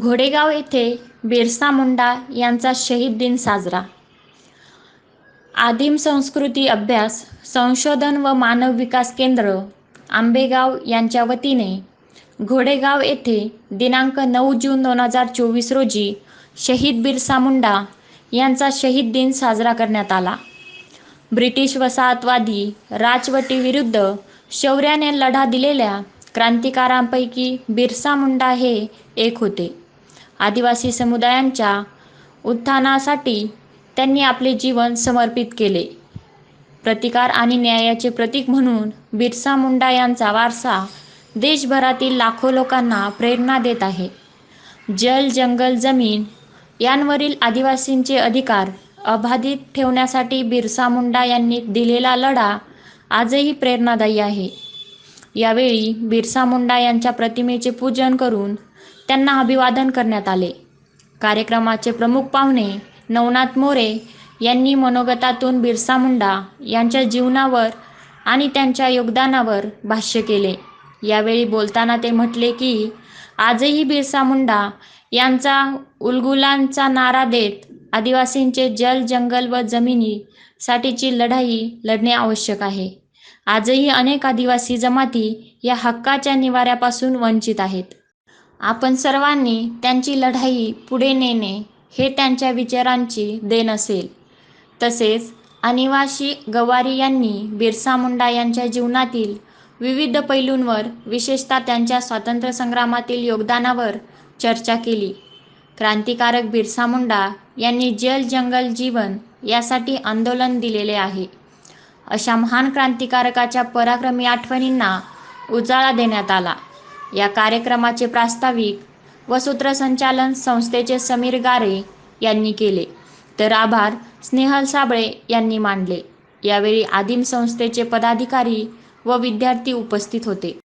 घोडेगाव येथे बिरसा मुंडा यांचा शहीद दिन साजरा. आदिम संस्कृती अभ्यास संशोधन व मानव विकास केंद्र आंबेगाव यांच्या वतीने घोडेगाव येथे दिनांक नऊ जून दोन हजार चोवीस रोजी शहीद बिरसा मुंडा यांचा शहीद दिन साजरा करण्यात आला. ब्रिटिश वसाहतवादी राजवटीविरुद्ध शौर्याने लढा दिलेल्या क्रांतिकारांपैकी बिरसा मुंडा हे एक होते. आदिवासी समुदायांच्या उत्थानासाठी त्यांनी आपले जीवन समर्पित केले. प्रतिकार आणि न्यायाचे प्रतीक म्हणून बिरसा मुंडा यांचा वारसा देशभरातील लाखो लोकांना प्रेरणा देत आहे. जल जंगल जमीन यांवरील आदिवासींचे अधिकार अबाधित ठेवण्यासाठी बिरसा मुंडा यांनी दिलेला लढा आजही प्रेरणादायी आहे. यावेळी बिरसा मुंडा यांच्या प्रतिमेचे पूजन करून त्यांना अभिवादन करण्यात आले. कार्यक्रमाचे प्रमुख पाहुणे नवनाथ मोरे यांनी मनोगतातून बिरसा मुंडा यांच्या जीवनावर आणि त्यांच्या योगदानावर भाष्य केले. यावेळी बोलताना ते म्हटले की आजही बिरसा मुंडा यांचा उलगुलांचा नारा देत आदिवासींचे जल जंगल व जमिनीसाठीची लढाई लढणे आवश्यक आहे. आजही अनेक आदिवासी जमाती या हक्काच्या निवाऱ्यापासून वंचित आहेत. आपण सर्वांनी त्यांची लढाई पुढे नेणे हे त्यांच्या विचारांची देण असेल. तसेच अनिवासी गवारी यांनी बिरसा मुंडा यांच्या जीवनातील विविध पैलूंवर विशेषतः त्यांच्या स्वातंत्र्य संग्रामातील योगदानावर चर्चा केली. क्रांतिकारक बिरसा मुंडा यांनी जल जंगल जीवन यासाठी आंदोलन दिलेले आहे. अशा महान क्रांतिकारकाच्या पराक्रमी आठवणींना उजाळा देण्यात आला. या कार्यक्रमाचे प्रास्ताविक व सूत्रसंचालन संस्थेचे समीर गारे यांनी केले. तर आभार स्नेहल साबळे यांनी मानले. यावेळी आदिम संस्थेचे पदाधिकारी व विद्यार्थी उपस्थित होते.